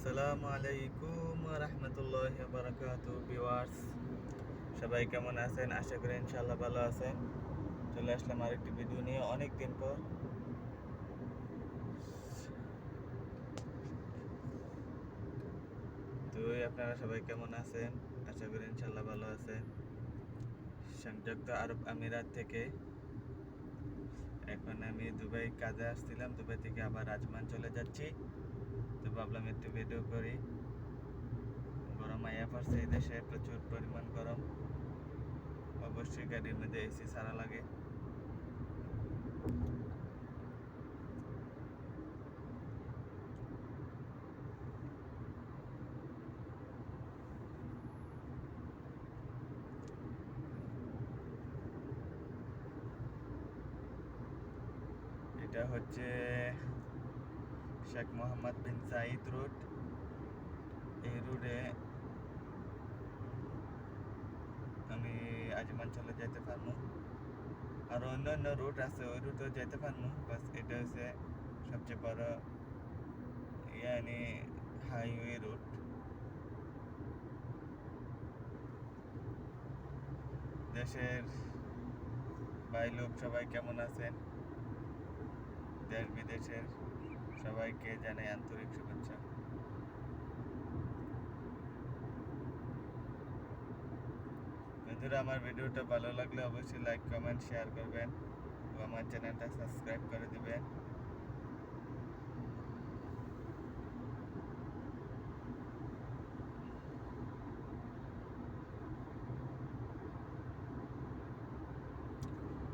আসসালামু আলাইকুম রহমতুল্লাহ বারাকাত সবাই কেমন আছেন? আশা করি ইনশাল্লাহ ভালো আছেন। চলে আসলাম আরেকটি ভিডিও নিয়ে অনেক দিন পর। তো আপনারা সবাই কেমন আছেন? আশা করি ইনশাল্লাহ ভালো আছেন। সংযুক্ত আরব আমিরাত থেকে এখন আমি দুবাই কাজে আসছিলাম। দুবাই থেকে আবার রাজমান চলে যাচ্ছি। ভাবলাম একটু ভিডিও করি। গরম আইয়া পড়ছে, এই দেশে প্রচুর পরিমাণ গরম। অবশ্যই গাড়ির মধ্যে এসি সারা লাগে। এটা হচ্ছে Sheikh Mohammed bin Saeed road এই রোডে আমি আজমান চলে যেতে পারব। আর অন্য অন্য রুট আছে, ওই রুটও যেতে পারব। বাস এটা হচ্ছে সবচেয়ে বড়, ইয়ানি হাইওয়ে রুট দেশের ভাই লোক সবাই কেমন আছেন? দেশ বিদেশের সবাইকে জানাই আন্তরিক শুভেচ্ছা। বন্ধুরা, আমার ভিডিওটা ভালো লাগলে অবশ্যই লাইক কমেন্ট শেয়ার করবেন ও আমার চ্যানেলটা সাবস্ক্রাইব করে দিবেন।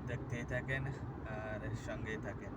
দেখতেই থাকেন আর সঙ্গেই থাকেন।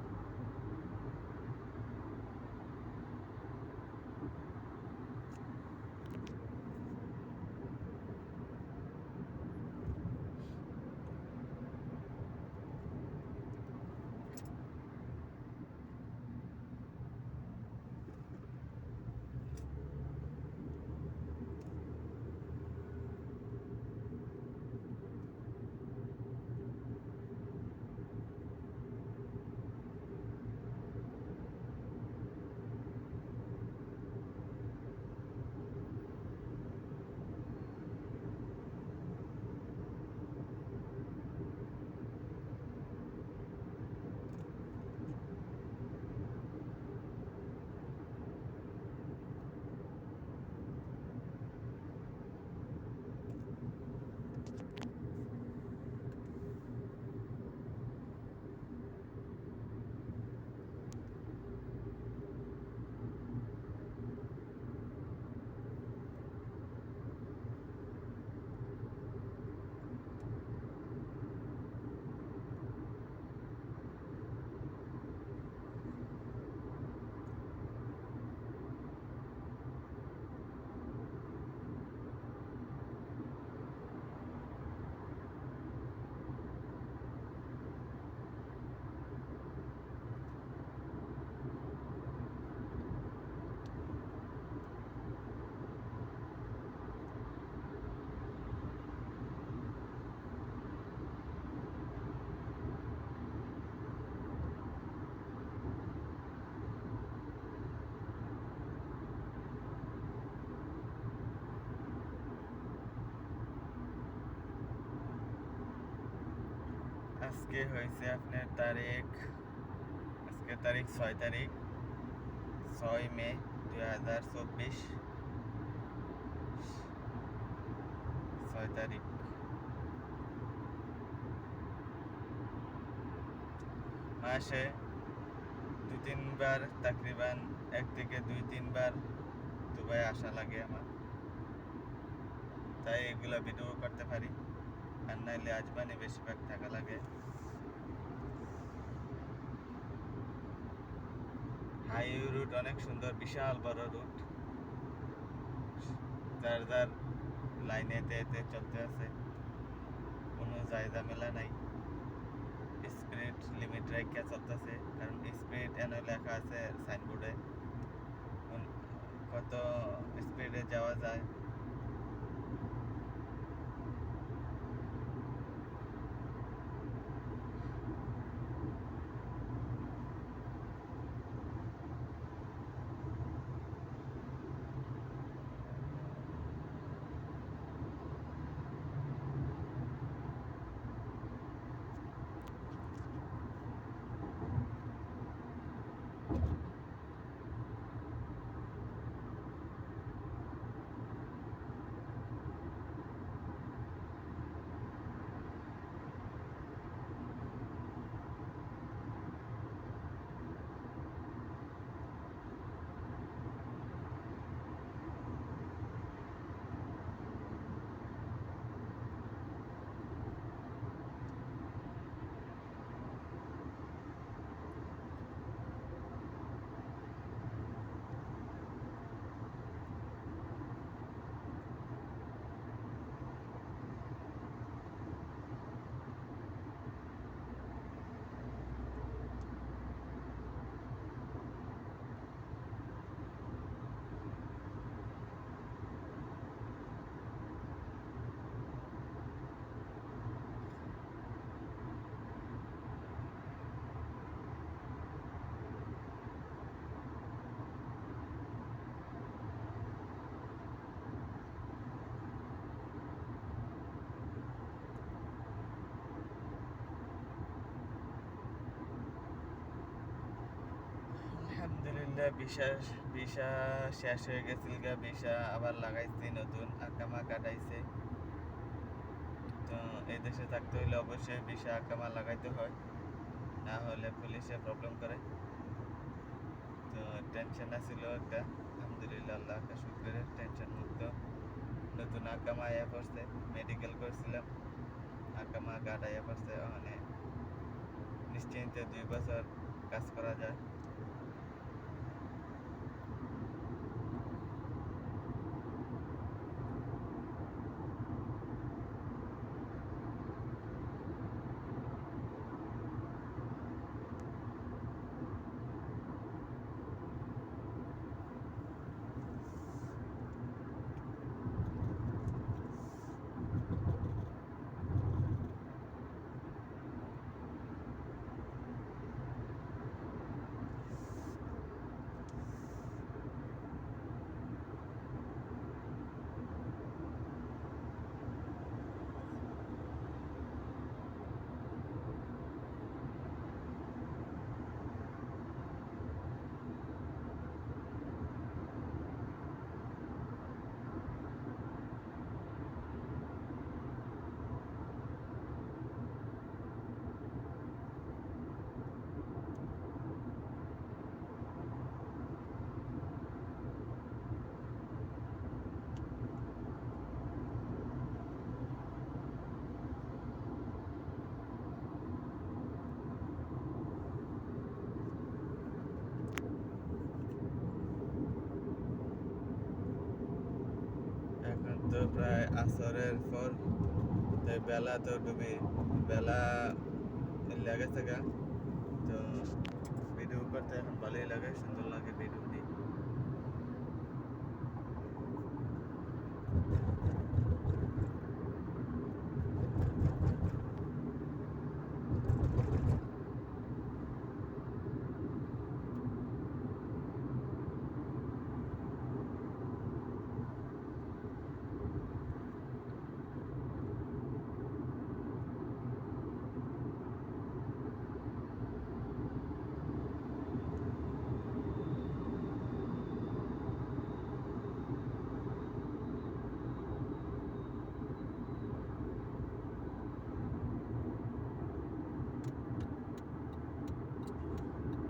আজকে হয়েছে আপনার তারিখ, আজকে তারিখ ছয় তারিখ, ছয় মে দুই হাজার চব্বিশ। ছয় তারিখ। মাসে দু তিনবার তাকরিবান এক থেকে দুই তিনবার দুবাই আসা লাগে আমার। তাই এগুলা ভিডিও করতে পারি। আর নাইলে আজমানে বেশিরভাগ থাকা লাগে। হাইওয়ে রুট অনেক সুন্দর, বিশাল বড় রুট। যার যার লাইনে এতে চলতে আছে। কোনো জায়গা মেলা নাই। স্পিড লিমিট রেখে চলতেছে, কারণ স্পিড এনে লেখা আছে সাইনবোর্ডে। কত স্পিডে যাওয়া যায়। এটা ভিসা ভিসা শেষ হয়ে গেছিল গা ভিসা আবার লাগাইছি নতুন, আকামা কাটাইছে। তো এই দেশে থাকতে হইলে অবশ্যই ভিসা, আকামা লাগাইতে হয়। না হলে পুলিশে প্রবলেম করে। তো টেনশন আছিল একটা। আলহামদুলিল্লাহ, আল্লাহ শুক্রের টেনশন মুক্ত। নতুন আকামা আয়া করছে মেডিকেল করছিলাম। আকামা কার্ড আয়া পড়ছে ওখানে নিশ্চিন্তে দুই বছর কাজ করা যায় এখন তো প্রায় আসরের পর তো বেলা তো ডুবে, বেলা লাগে থাকা। তো ভিডিও করতে এখন ভালোই লাগে, সুন্দর লাগে ভিডিও দিই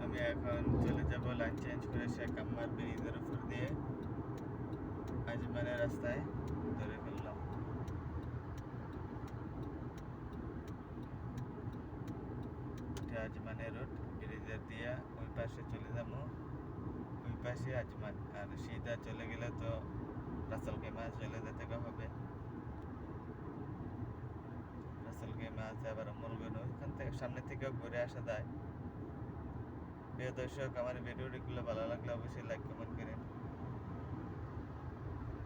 আমি এখন লাইন চেঞ্জ করে শেখ আম্মার ব্রিজের উপর দিয়ে আজমানের রাস্তায় ধরে ফেললাম আজমানের রোড ব্রিজের দিয়া ওই পাশে চলে যাব ওই পাশে আজমান আর সিধা চলে গেলে তো রাসেল কেমা চলে যেতে হবে রাসেল কেমা আছে আবার মুরগন ওইখান থেকে সামনে থেকে ঘুরে আসা যায় প্রিয় দর্শক, আমার ভিডিওটিগুলো ভালো লাগলে, অবশ্যই লাইক কমেন্ট করেন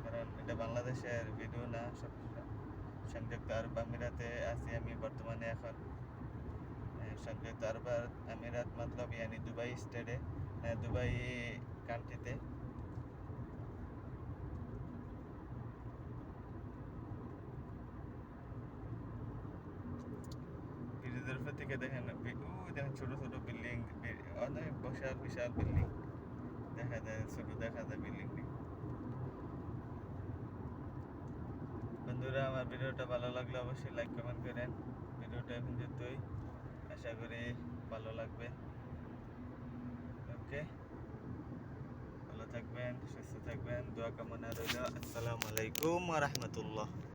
কারণ এটা বাংলাদেশের ভিডিও না, সব সংযুক্ত আরব আমিরাতে আছি আমি বর্তমানে এখন। সংযুক্ত আরব আমিরাত মতলব ইয়ানি দুবাই স্টেটে দুবাই কান্ট্রিতে ব্রিজের থেকে দেখেন ওই দেখেন ছোট ছোট বিল্ডিং অনেক বিশাল বিশাল বিল্ডিং। দেখা যায়, ছোট দেখা যায় বিল্ডিং বন্ধুরা, আমার ভিডিওটা ভালো লাগলে অবশ্যই লাইক কমেন্ট করেন। ভিডিওটা এখন যেতই। আশা করি ভালো লাগবে। ওকে ভালো থাকবেন, সুস্থ থাকবেন। দোয়া কামনা রইল। আসসালামু আলাইকুম রহমতুল্লাহ।